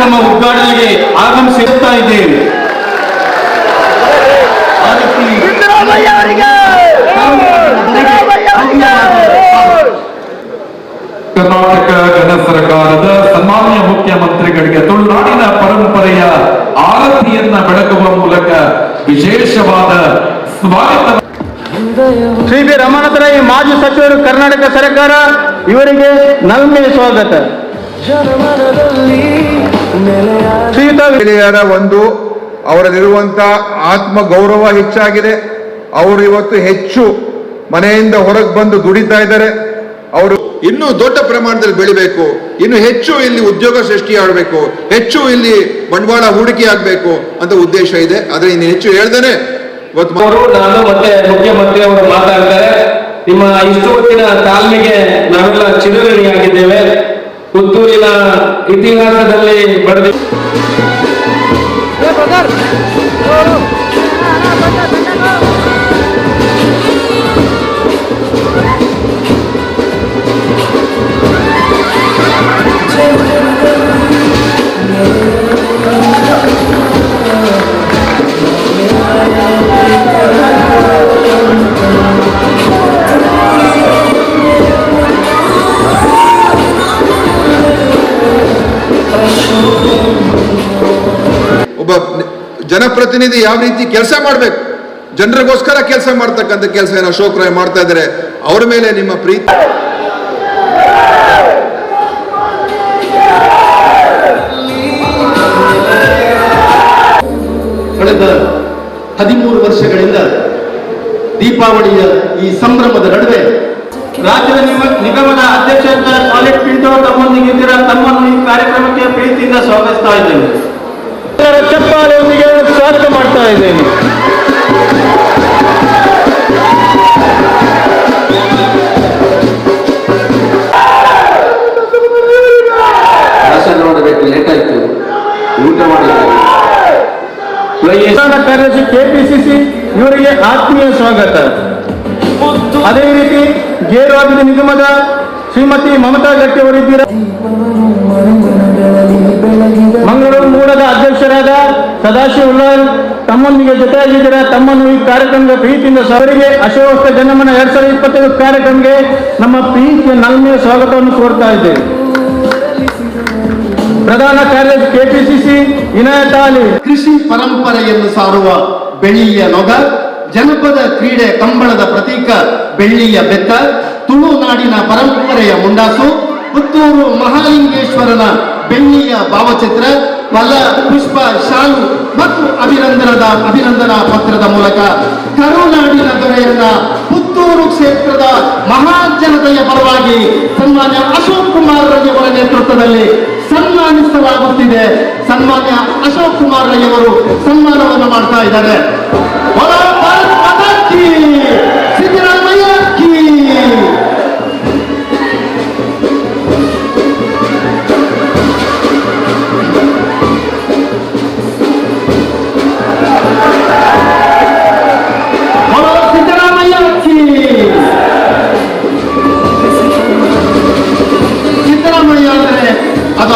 ಕಾರ್ಯಕ್ರಮ ಉದ್ಘಾಟನೆಗೆ ಆಗಮಿಸಿರುತ್ತಾ ಇದ್ದೇವೆ. ಕರ್ನಾಟಕ ಜನ ಸರ್ಕಾರದ ಸನ್ಮಾನ್ಯ ಮುಖ್ಯಮಂತ್ರಿಗಳಿಗೆ ತುಳುನಾಡಿನ ಪರಂಪರೆಯ ಆರತಿಯನ್ನ ಬೆಳಗುವ ಮೂಲಕ ವಿಶೇಷವಾದ ಸ್ವಾಗತ. ಶ್ರೀ ಬಿ ರಮಣತರಾಯಿ ಮಾಜಿ ಸಚಿವರು ಕರ್ನಾಟಕ ಸರ್ಕಾರ ಇವರಿಗೆ ನಲ್ಮೆಯ ಸ್ವಾಗತ. ಶ್ರೀಯುತ ಮಹಿಳೆಯರ ಒಂದು ಅವರಲ್ಲಿರುವಂತ ಆತ್ಮ ಗೌರವ ಹೆಚ್ಚಾಗಿದೆ. ಅವರು ಇವತ್ತು ಹೆಚ್ಚು ಮನೆಯಿಂದ ಹೊರಗೆ ಬಂದು ದುಡಿತಾ ಇದ್ದಾರೆ. ಅವರು ಇನ್ನೂ ದೊಡ್ಡ ಪ್ರಮಾಣದಲ್ಲಿ ಬೆಳಿಬೇಕು. ಇನ್ನು ಹೆಚ್ಚು ಇಲ್ಲಿ ಉದ್ಯೋಗ ಸೃಷ್ಟಿ ಆಗಬೇಕು ಹೆಚ್ಚು ಇಲ್ಲಿ ಬಂಡವಾಳ ಹೂಡಿಕೆ ಆಗಬೇಕು ಅಂತ ಉದ್ದೇಶ ಇದೆ. ಆದ್ರೆ ಇನ್ನು ಹೆಚ್ಚು ಹೇಳ್ದೇನೆ ಮತ್ತೆ ಮುಖ್ಯಮಂತ್ರಿ ಅವರು ಮಾತಾಡ್ತಾರೆ. ನಿಮ್ಮ ಇಷ್ಟು ಹೊತ್ತಿನ ತಾಳ್ಮೆಗೆ ನಾವೆಲ್ಲ ಚಿರಋಣಿಯಾಗಿದ್ದೇವೆ. ಪುತ್ತೂರಿನ ಇತಿಹಾಸದಲ್ಲಿ ಒಬ್ಬ ಜನಪ್ರತಿನಿಧಿ ಯಾವ ರೀತಿ ಕೆಲಸ ಮಾಡಬೇಕು? ಜನರಿಗೋಸ್ಕರ ಕೆಲಸ ಮಾಡ್ತಕ್ಕಂಥ ಕೆಲಸ ಏನೋ ಅಶೋಕ್ ರಾಯ್ ಮಾಡ್ತಾ ಇದ್ದಾರೆ. ಅವ್ರ ಮೇಲೆ ನಿಮ್ಮ ಪ್ರೀತಿ. ಕಳೆದ ಹದಿಮೂರು ವರ್ಷಗಳಿಂದ ದೀಪಾವಳಿಯ ಈ ಸಂಭ್ರಮದ ನಡುವೆ ರಾಜ್ಯದ ನಿಗಮದ ಅಧ್ಯಕ್ಷ ಕಾಲೇಜ್ ಪಿಂಟೋ ತಮ್ಮೊಂದಿಗೆ ಇದ್ದೀರಾ? ತಮ್ಮನ್ನು ಈ ಕಾರ್ಯಕ್ರಮಕ್ಕೆ ಪ್ರೀತಿಯಿಂದ ಸ್ವಾಗತಿಸ್ತಾ ಇದ್ದೇನೆ ಸ್ವಾಗತ ಮಾಡ್ತಾ ಇದ್ದೇನೆ. ಕಾರ್ಯದರ್ಶಿ ಕೆಪಿಸಿಸಿ ಇವರಿಗೆ ಆತ್ಮೀಯ ಸ್ವಾಗತ. ಅದೇ ರೀತಿ ಗೇರುವಾಬಿದ ನಿಗಮದ ಶ್ರೀಮತಿ ಮಮತಾ ಗಟ್ಟಿ ಅವರಿದ್ದೀರಾ? ಸದಾಶಿವ ಉಲ್ಲಾಲ್ ತಮ್ಮೊಂದಿಗೆ ಜೊತೆಯಾಗಿದ್ದೀರಾ? ತಮ್ಮನ್ನು ಈ ಕಾರ್ಯಕ್ರಮದ ಪ್ರೀತಿಯಿಂದ ಸವರಿಗೆ ಅಶೋಕ ಜನಮನ ಎರಡ್ ಸಾವಿರದ ಇಪ್ಪತ್ತೈದು ಕಾರ್ಯಕ್ರಮಕ್ಕೆ ನಮ್ಮ ಪ್ರೀತಿಯ ನಲ್ಮೆಯ ಸ್ವಾಗತವನ್ನು ಕೋರ್ತಾ ಇದ್ದೇವೆ. ಪ್ರಧಾನ ಕಾರ್ಯದರ್ಶಿ ಕೆಪಿಸಿಸಿ ಇನಾಯತ್ ಅಲಿ ಕೃಷಿ ಪರಂಪರೆಯನ್ನು ಸಾರುವ ಬೆಳ್ಳಿಯ ನೊಗ, ಜನಪದ ಕ್ರೀಡೆ ಕಂಬಳದ ಪ್ರತೀಕ ಬೆಳ್ಳಿಯ ಬೆತ್ತ ತುಳುನಾಡಿನ ಪರಂಪರೆಯ ಮುಂಡಾಸು, ಪುತ್ತೂರು ಮಹಾಲಿಂಗೇಶ್ವರನ ಬೆಳ್ಳಿಯ ಭಾವಚಿತ್ರ ಫಲ ಪುಷ್ಪ, ಶಾಲು ಮತ್ತು ಅಭಿನಂದನದ, ಅಭಿನಂದನಾ ಪತ್ರದ ಮೂಲಕ ಕರುನಾಡಿನ ದೊರೆಯನ್ನ ಪುತ್ತೂರು ಕ್ಷೇತ್ರದ ಮಹಾಜನತೆಯ ಪರವಾಗಿ ಸನ್ಮಾನ್ಯ ಅಶೋಕ್ ಕುಮಾರ್ ರಯ್ಯವರ ನೇತೃತ್ವದಲ್ಲಿ ಸನ್ಮಾನಿಸಲಾಗುತ್ತಿದೆ. ಸನ್ಮಾನ್ಯ ಅಶೋಕ್ ಕುಮಾರ್ ರಯ್ಯವರು ಸನ್ಮಾನವನ್ನು ಮಾಡ್ತಾ ಇದ್ದಾರೆ.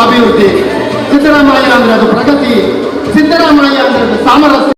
ಅಭಿವೃದ್ಧಿ ಸಿದ್ದರಾಮಯ್ಯ ಅಂದ್ರೆ ಅದು ಪ್ರಗತಿ ಸಿದ್ದರಾಮಯ್ಯ ಅಂದ್ರೆ ಅದು ಸಾಮರಸ್ಯ